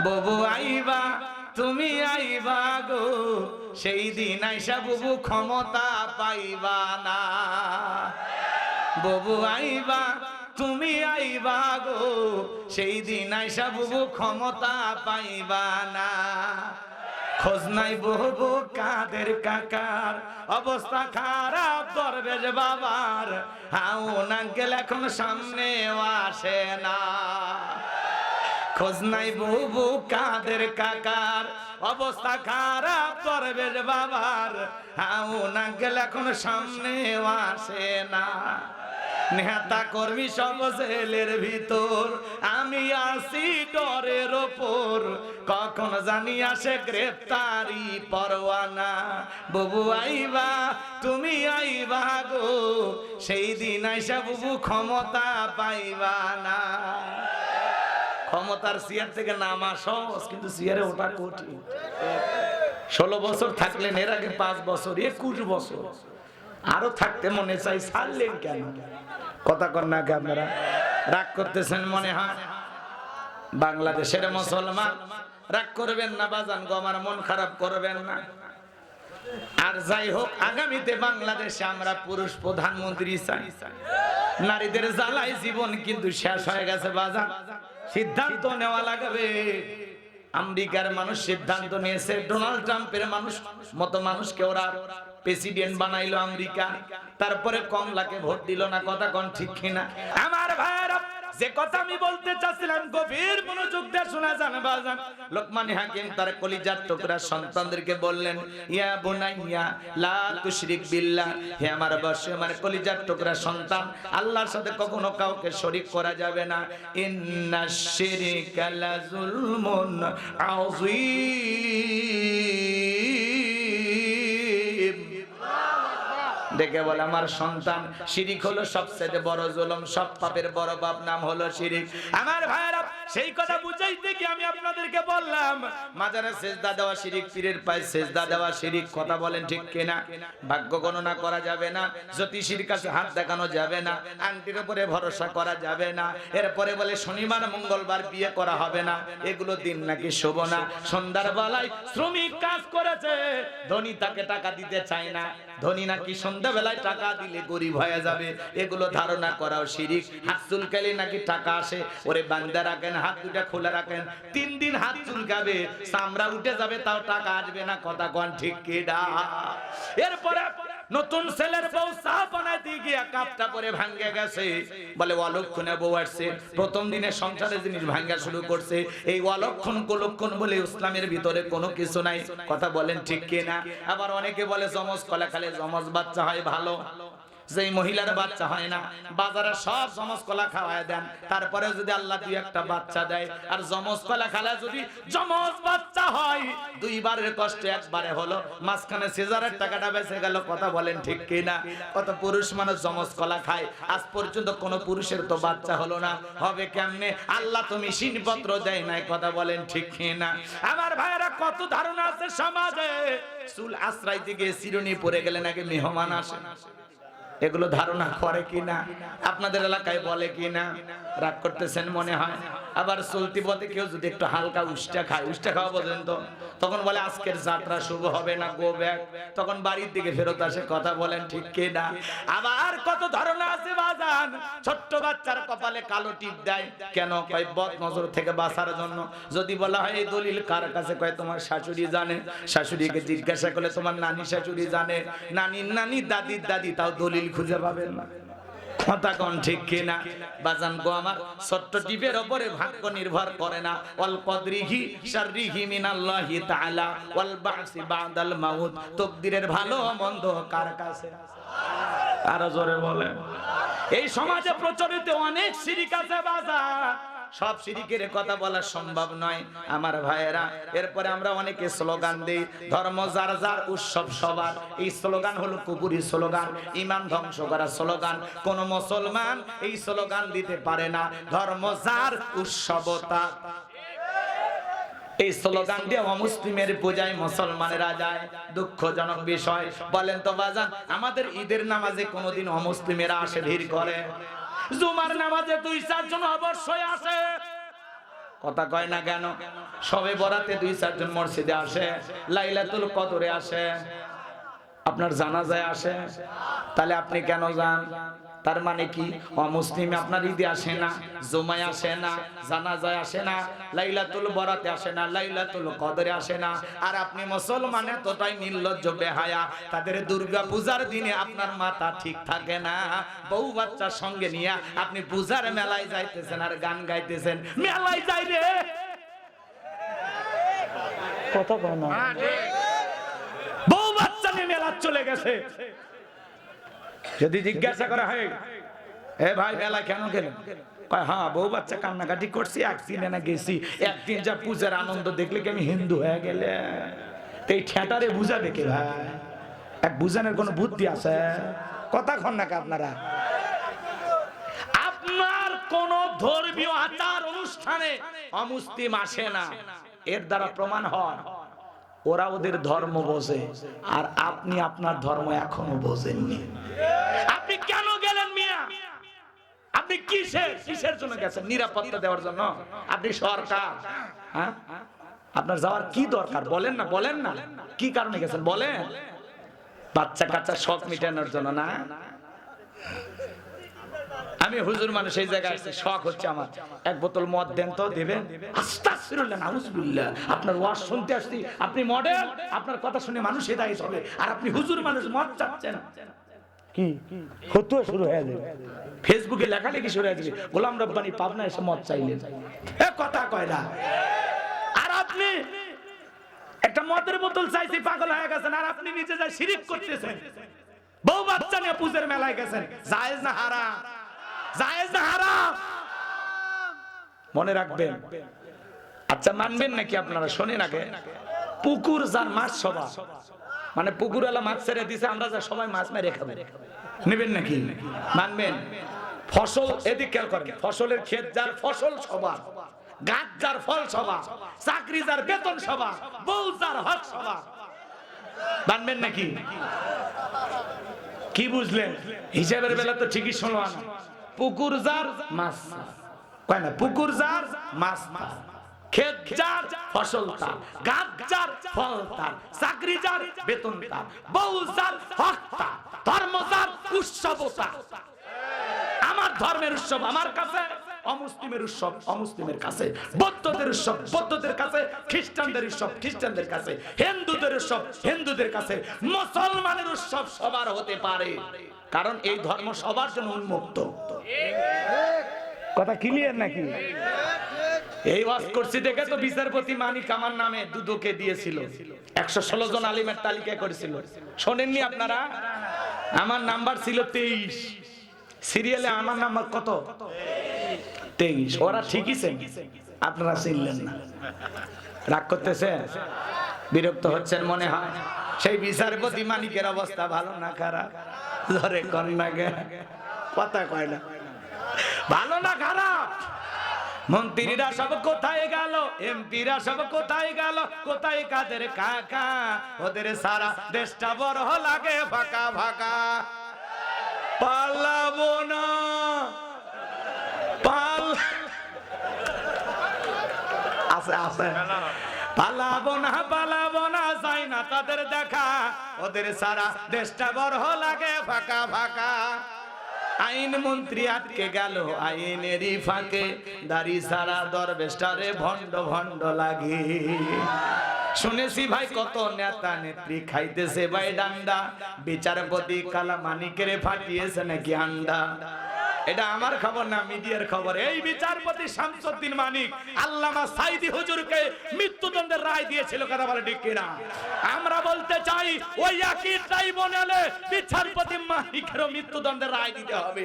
ববু আইবা, তুমি আইবা গো, সেই দিন আইসা বুবু ক্ষমতা পাইবা না। ববু আইবা, তুমি আইবা গো, সেই দিন আইসা বুবু ক্ষমতা পাইবা না। খোঁজ নাই বহু কাদের কাকার, অবস্থা খারাপ দরবেশ বাবার। হাউ নাঙ্কেল এখন সামনে আসে না। খোঁজ নাই বহু কাদের কাকার? অবস্থা খারাপ দরবেশ বাবার। হাউ নাঙ্কেল এখন সামনে আসে না। নেতা কর্মী সব জেলের ভিতর। আমি আসি ডরের ওপর। কখন জানি আসে গ্রেফতারি পরোয়ানা। বুবু আইবা, তুমি আইবা গো। সেই দিন আইসা বুবু ক্ষমতা পাইবা না। ক্ষমতার চেয়ার থেকে নামা সহজ, কিন্তু চেয়ারে ওটা কঠিন। ষোলো বছর থাকলেন, এর আগে পাঁচ বছর, একুশ বছর। আরও থাকতে মনে চাই, ছাড়লেন কেন? কথা কর না আপনারা। রাগ করতেছেন মনে হয়? বাংলাদেশের মুসলমান, রাগ করবেন না বাজান গো, আমার মন খারাপ করবেন না। আর যাই হোক, আগামীতে বাংলাদেশে আমরা পুরুষ প্রধানমন্ত্রী চাই। নারীদের জ্বালায় জীবন কিন্তু শেষ হয়ে গেছে, বাজান। সিদ্ধান্ত নেওয়া লাগবে। আমেরিকার মানুষ সিদ্ধান্ত নিয়েছে, ডোনাল্ড ট্রাম্পের মানুষ, মতো মানুষকে ওরা প্রেসিডেন্ট বানাইলো আমেরিকা। তারপরে কমলাকে ভোট দিল না, কথা কোন ঠিক কিনা? আমার ভাইয়েরা যে কথা আমি বলতে চাচ্ছিলাম, গভীর মনোযোগ দিয়ে শোনা জান বাজান। লোকমান হাকিম তার কলিজার টুকরা সন্তানদেরকে বললেন, ইয়া বুনাইয়া, লা তুশরিক বিল্লাহ, হে আমার বর্ষে আমার কলিজার টুকরা সন্তান, আল্লাহর সাথে কখনো কাউকে শরীক করা যাবে না। ইন্না শিরিকা লা যুলমুন আযীম। দেখে বলে, আমার সন্তান শিরিক হলো সবচেয়ে বড় জুলুম, সব পাপের বড় পাপ নাম হলো শিরিক। আমার ভাইরা সেই কথা বুঝাইতে কি আমি আপনাদেরকে বললাম, মাজারে সেজদা দেওয়া শিরিক, পীরের পায়ে সেজদা দেওয়া শিরিক, কথা বলেন ঠিক কিনা? ভাগ্য গণনা করা যাবে না, জ্যোতিষীর কাছে হাত দেখানো যাবে না, আংটির উপরে ভরসা করা যাবে না, এরপরে বলে, শনিবার, মঙ্গলবার বিয়ে করা হবে না, এগুলো দিন নাকি শুভ না? সন্ধ্যার বেলায় শ্রমিক কাজ করেছে, ধনী তাকে টাকা দিতে চায় না। ধনী নাকি সন্ধ্যাবেলায় টাকা দিলে গরিব হয়ে যাবে? এগুলো ধারণা করাও শিরিক। হাত চুলকালে নাকি টাকা আসে? ওরে বান্দা রাখেন, হাত দুটা খোলা রাখেন। তিন দিন হাত চুলকাবে, চামড়া উঠে যাবে, তাও টাকা আসবে না। কথা কন ঠিক কেডা এরপরে নতুন ছেলের বউ চা বানাইতে গিয়া কাপটা পরে ভাঙ্গে গেছে। বলে, অলক্ষণে বউ আসছে। প্রথম দিনে সংসারে জিনিস ভাঙ্গা শুরু করছে। এই অলক্ষণ কলক্ষণ বলে ইসলামের ভিতরে কোনো কিছু নাই। কথা বলেন ঠিক কিনা? আবার অনেকে বলে জমজ কলা খালে জমজ বাচ্চা হয় ভালো। যেই মহিলার বাচ্চা হয় না, বাজারে সব জমজ কলা খাওয়ায় দেন। তারপরে যদি আল্লাহ দুই একটা বাচ্চা দেয়, আর জমজ কলা খালে যদি জমজ বাচ্চা হয়, দুইবারের কষ্ট একবারে হলো। মাঝখানে সিজারের টাকাটা বেঁচে গেল, কথা বলেন ঠিক কিনা? কত পুরুষ মানুষ জমজ কলা খায়, আজ পর্যন্ত কোনো পুরুষের তো বাচ্চা হলো না। হবে কেমনে? আল্লাহ তুমি সিনপত্র দেয় নাই, কথা বলেন ঠিক কিনা? আমার ভাইয়েরা, কত ধারণা আছে সমাজে? চুল আশ্রাইতে গিয়ে চিরুনি পরে গেলে নাকি মেহমান আসে? এগুলো ধারণা করে কিনা? আপনাদের এলাকায় বলে কিনা? রাগ করতেছেন মনে হয়? আবার চলতি পথে কেউ যদি একটু হালকা উষ্টা খায়, উষ্টা খাওয়া পর্যন্ত, তখন বলে আজকের যাত্রা শুভ হবে না গো ব্যাগ তখন বাড়ির দিকে ফেরত আসে, কথা বলেন ঠিক কিনা আবার কত ধারণা আছে বাজান, ছোট্ট বাচ্চার কপালে কালো টিপ দেয়, কেন? কয় বদ নজর থেকে বাঁচার জন্য। যদি বলা হয়, এই দলিল কার কাছে? কয়, তোমার শাশুড়ি জানে। শাশুড়িকে জিজ্ঞাসা করলে, তোমার নানি শাশুড়ি জানে? নানির নানি, দাদির দাদি। তাও দলিল খুঁজে পাবেন না। কথা কোন ঠিক কিনা? বাজান গো আমার, ছোট্ট টিপের উপরে ভাগ্য নির্ভর করে না। অল কদরিহি শাররিহি মিনাল্লাহি তাআলা, ওয়াল বাসি বাদাল মাউত। তকদিরের ভালো মন্দ কার কাছে? আরও জোরে বলে এই সমাজে প্রচলিত অনেক শিরিক আছে বাজার সব শিরিকের কথা বলা সম্ভব নয়। আমার ভাইয়েরা, এরপরে আমরা অনেকে স্লোগান দিই, ধর্ম যার যার উৎসব সবার। এই স্লোগান হলো কুপুরি স্লোগান, ইমান ধ্বংস করা স্লোগান। কোন মুসলমান এই স্লোগান দিতে পারে না, ধর্ম যার উৎসবতা এই স্লোগান দিয়ে অমুসলিমের পূজায় মুসলমানেরা যায়, দুঃখজনক বিষয়। বলেন তো বাজান, আমাদের ঈদের নামাজে কোনোদিন অমুসলিমেরা আসে ভিড় করে? জুমার নামাজে দুই, চারজন অবশ্যই আসে। কথা কয় না কেন? সবে বরাতে দুই, চারজন মসজিদে আসে, লাইলাতুল কদরে আসে। আপনার জানাজায় আসে। তাহলে আপনি কেন যান? তার মানে কি? অমুসলিম আপনার ঈদে আসে না জুমায় আসে না জানাজায় আসে না লাইলাতুল বরাতে আসে না লাইলাতুল কদরে আসে না। আর আপনি মুসলমান এতটাই নির্লজ্জ বেহায়া তাদের দুর্গা পূজার দিনে আপনার মাথা ঠিক থাকে না। বউ বাচ্চার সঙ্গে নিয়ে আপনি পূজার মেলায় যাইতেছেন আর গান গাইতেছেন। মেলায় যাই রে। কথা বউ বাচ্চা নিয়ে মেলা চলে গেছে। যদি জিজ্ঞাসা করা হয়, এ ভাই মেলা কেন গেলেন? হ্যাঁ বউ বাচ্চা কান্নাকাটি করছি একদিনে না গেছি। একদিন যা পূজার আনন্দ দেখলে কি আমি হিন্দু হয়ে গেলে এই ঠেটারে বুঝাবে কে ভাই? এক বুঝানোর কোনো বুদ্ধি আছে? কথা কন নাকি আপনারা? আপনার কোন ধর্মীয় আচার অনুষ্ঠানে অমুসলিম আসে না। এর দ্বারা প্রমাণ হয়। ওরা ওদের ধর্ম বোঝে, আর আপনি আপনার ধর্ম এখনও বোঝেননি। আপনি কেন গেলেন মিয়া? আপনি কিসের? কিসের জন্য গেছেন? নিরাপত্তা দেওয়ার জন্য? আপনি সরকার হ্যাঁ? আপনার যাওয়ার কি দরকার? বলেন না বলেন না। কি কারণে গেছেন? বলেন। বাচ্চা কাচ্চা শখ মিটানোর জন্য না? আমি হুজুর মানুষ এই জায়গায় আসছি শখ হচ্ছে আমার। এক বোতল মদ দেন তো দেবেন? নাউজুবিল্লাহ। আপনার ওয়াজ শুনতে আসছি আপনি মডেল আপনার কথা শুনে মানুষ হেদায়েত হবে। আর আপনি হুজুর মানুষ মদ চাচ্ছেন। কি? হতো শুরু হয়ে যাবে। ফেসবুকে লেখালেখি শুরু হয়ে যাবে। গোলাম রব্বানি পাবনা এসে মদ চাইলেন। এ কথা কয় না। আর আপনি একটা মদের বোতল চাইছি পাগল হয়ে গেছেন। আর আপনি নিজে যা শিরিক করতেছেন। বউ বাচ্চা নিয়ে পূজের মেলায় গেছেন। জায়েজ না হারাম? মনে রাখবেন। আচ্ছা মানবেন নাকি আপনারা? শোনেন আগে। পুকুর যার মাছ সবা মানে পুকুর এলা মাছ ছেড়ে দিছে, আমরা যা সবাই মাছ মেরে খাব। নেবেন নাকি? মানবেন। ফসল এদিক খেয়াল করেন। ফসলের ক্ষেত যার ফসল সবা গাছ যার ফল সবা চাকরি যার বেতন সবা বউ যার হক সবা মানবেন নাকি? কি বুঝলেন? হিসাবের বেলা তো ঠিকই শুনলাম পুকুর যার মাছ। কয় না, পুকুর যার মাছ আমার ধর্মের উৎসব আমার কাছে, অমুসলিমের উৎসব অমুসলিমের কাছে, বৌদ্ধদের উৎসব বৌদ্ধদের কাছে, খ্রিস্টানদের উৎসব খ্রিস্টানদের কাছে, হিন্দুদের উৎসব হিন্দুদের কাছে, মুসলমানের উৎসব সবার হতে পারে। কারণ এই ধর্ম সবার জন্য উন্মুক্ত। কথা ক্লিয়ার নাকি? এই ওয়াজ করছি দেখে তো বিচারপতি মানিক আমার নামে দুদকে দিয়েছিল। একশো ষোলো জন আলিমের তালিকা করেছিল। শোনেননি আপনারা? আমার নাম্বার ছিল তেইশ। সিরিয়ালে আমার নাম্বার কত? তেইশ। ওরা ঠিকই আপনারা চিনলেন না। রাগ করতেছেন? বিরক্ত হচ্ছেন মনে হয়? সেই বিচারপতি মানিকের অবস্থা ভালো না খারাপ? ধরে কন্যাকে কথা কয় না। ভালো না খারাপ? মন্ত্রীরা সব কোথায় গেল? এমপিরা সব কোথায় গেল? কোথায় কাদের কাকা? ওদের সারা দেশটা বড় লাগে ফাঁকা ফাঁকা। পালাবো না। পাল আছে আছে। পালাবো না পালাবো না, যাই না তাদের দেখা। ওদের সারা দেশটা বড় লাগে ফাঁকা ফাঁকা। আইন মন্ত্রী আটকে গেল, আইনেরই ফাঁকে। দাড়ি সারা দরবেশটারে ভণ্ড ভণ্ড লাগে। শুনেছি ভাই কত নেতা নেত্রী খাইতেছে ভাই ডান্ডা। বিচারপতি কালা মানিকের ফাটিয়েছে নাকি আন্ডা। এটা আমার খবর না, মিডিয়ার খবর। এই বিচারপতি শামসুদ্দিন মানিক আল্লামা সাইদি হুজুরকে মৃত্যুদণ্ডের রায় দিয়েছিল, কথা বলে ঠিক কিনা? আমরা বলতে চাই, ওই একই ট্রাইব্যুনালে বিচারপতি মানিকেরও মৃত্যুদণ্ডের রায় দিতে হবে।